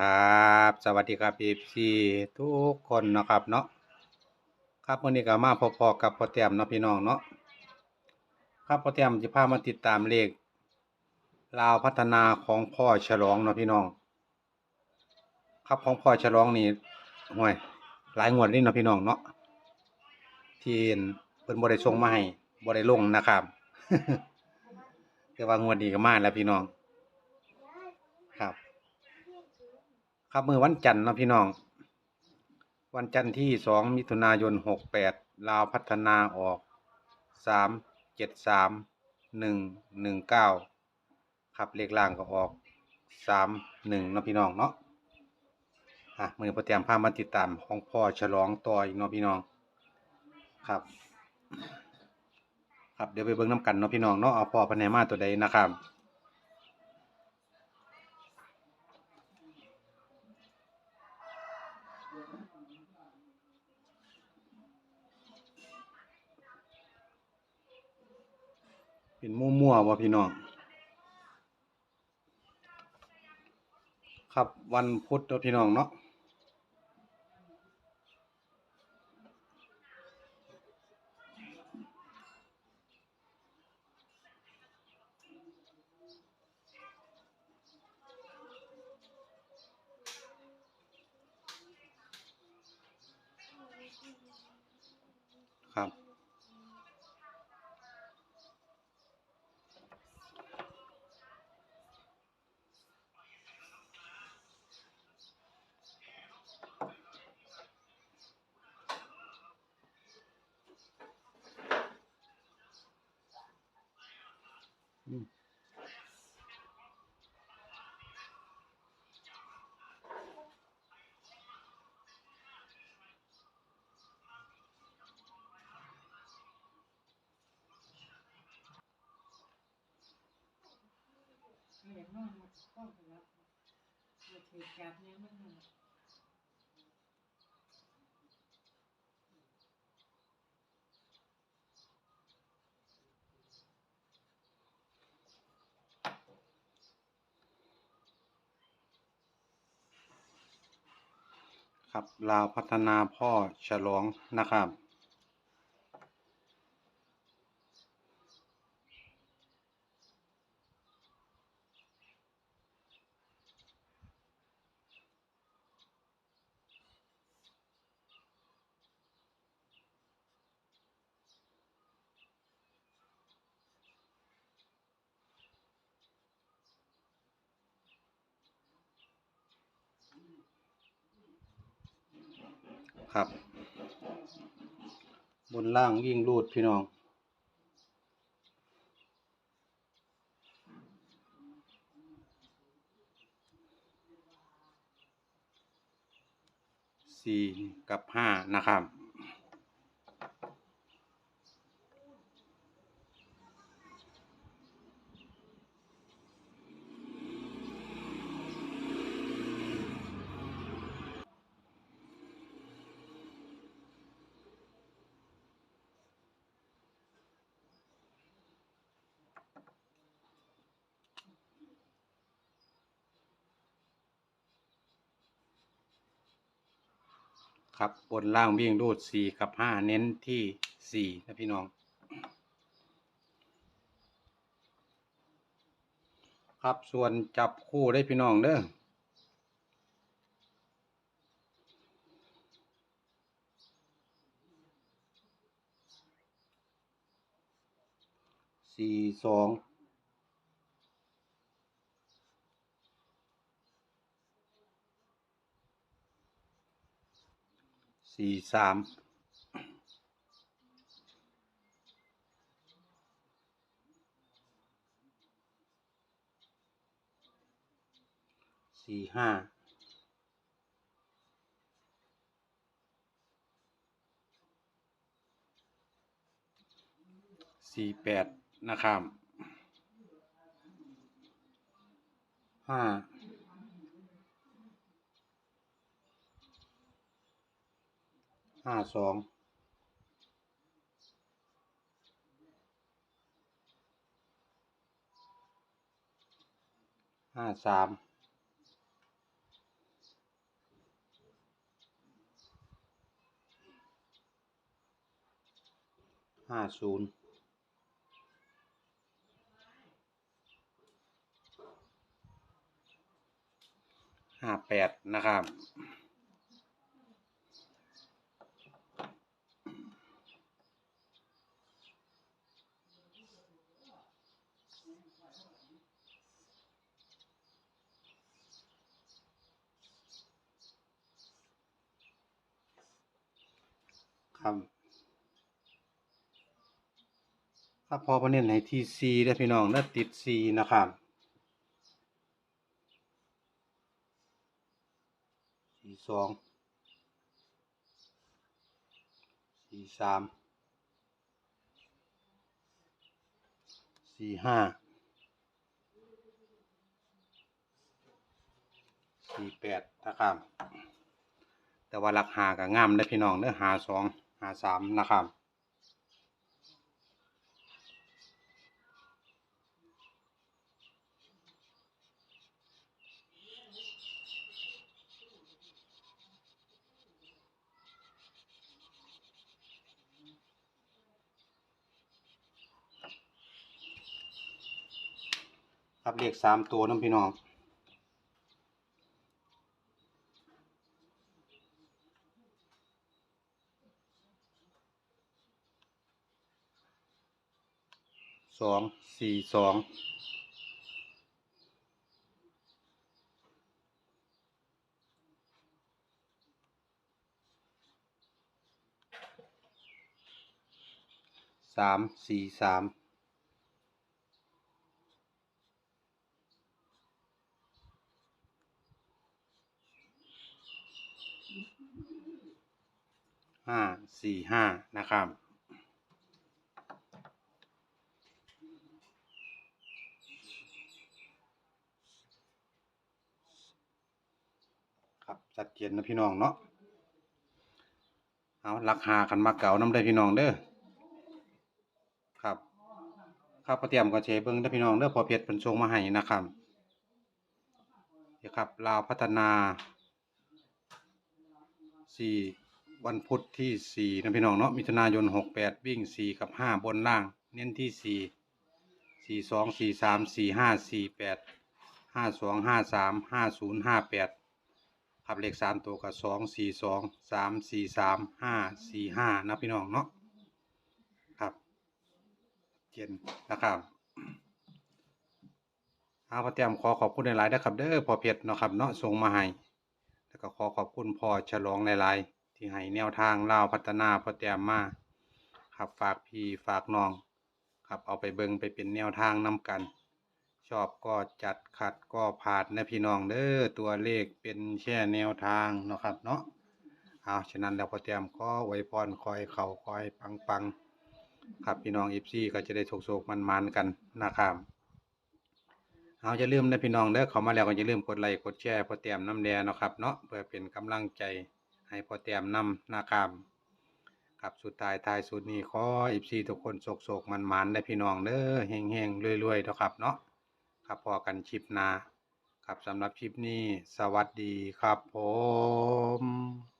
ครับ สวัสดีครับเอฟซีทุกคนนะครับเนาะครับวันนี้ก็มาพอๆกับพ่อแต้มเนาะพี่น้องเนาะครับพ่อแต้มจะพามาติดตามเลขลาวพัฒนาของพ่อฉลองเนาะพี่น้อง ครับของพ่อฉลองนี่ห่วย หลายงวดนี่เนาะพี่น้องเนาะที่เพิ่นบ่ได้ส่งมาให้บ่ได้ลงนะครับแต่ว่างวดนี้ก็มาแล้วพี่น้อง ครับ ครับมือวันจันทร์นะพี่น้อง วันจันทร์ที่สองมิถุนายนหกแปดลาวพัฒนาออกสามเจ็ดสามหนึ่งหนึ่งเก้าครับเลขล่างก็ออกสามหนึ่งนะพี่น้องเนาะอะมือโประเตรียมพามาติดตามของพ่อฉลองต่ออีกเนาะพี่น้องครับ ครับเดี๋ยวไปเบิ่งน้ำกันเนาะพี่น้องเนาะเอาพ่อพันไหนมาตัวใดนะครับ เป็นมั่วๆว่ะพี่น้อง ครับวันพุธเนาะพี่น้องเนาะ Mm. Mình ครับลาวพัฒนาพ่อฉลองนะครับ ครับ บนล่างวิ่งรูดพี่น้อง สี่กับห้านะครับ ครับบนล่างวิ่งรูดสี่กับห้าเน้นที่สี่นะพี่น้อง ครับส่วนจับคู่ได้พี่น้องเด้อสี่สอง สี่สามสี่ห้าสี่แปดนะครับห้า ห้าสองห้าสามห้าศูนย์ห้าแปดนะครับ ครับครับพอประเด็นในที่ซีได้พี่น้องแล้วติดซีนะครับสี่สองสี่สามสี่ห้าสี่แปดนะครับแต่ว่าราคาก็งามได้พี่น้องเด้อหาสองาสามนะครับ ครับเลขสามตัวน้ำพี่น้อง สองสี่สองสามสี่สามห้าสี่ห้านะครับ ครับ ชัดเจนนะพี่น้องเนาะเอาราคากันมาเก่าน้ำได้พี่น้องเด้อครับข้าวเตียมก็เชเบิ้งได้พี่น้องเด้อพอเพชรเป็นทรงมาให้นะครับเดี๋ยวครับลาวพัฒนาสี่วันพุธที่สี่นะพี่น้องเนาะมิถุนายนหกแปดวิ่งสี่กับห้าบนล่าง เน้นที่สี่สี่สองสี่สามสี่ห้าสี่แปดห้าสองห้าสามห้าศูนย์ห้าแปด ครับเลขสามตัวกับสองสี่สองสามสี่สามห้าสี่ห้านะพี่น้องเนาะครับเจนนะครับเอาพอเตรียมขอขอบคุณหลายๆนะครับเด้อพอเพชรเนาะครับเนาะส่งมาให้แล้วก็ขอขอบคุณพ่อฉลองหลายๆที่ให้แนวทางเล่าพัฒนาพอเตรียมมาครับฝากพี่ฝากน้อง ครับเอาไปเบิงไปเป็นแนวทางนำกัน อบก็จัดขัดก็ผ่านนะพี่น้องเด้อตัวเลขเป็นแค่แนวทางเนาะครับเนาะเอาฉะนั้นแล้วพอเตรียมก็ไว้พรคอยเข่าคอยปังปังครับพี่น้องอีฟซี่ก็จะได้โศกๆมันๆกันนะครับเอาจะลืมนะพี่น้องเด้อเขามาแล้วก็อย่าลืมกดไลค์กดแชร์พอเตรียมน้ำแดงเนาะครับเนาะเพื่อเป็นกำลังใจให้พอเตรียมนำนะครับครับสุดท้ายท้ายสุดนี้ขออีฟซีทุกคนโศกๆมันๆได้พี่น้องเด้อเฮงๆรวยๆเนาะครับเนาะ ครับพอกันชิปนา ครับสำหรับชิปนี้ สวัสดีครับผม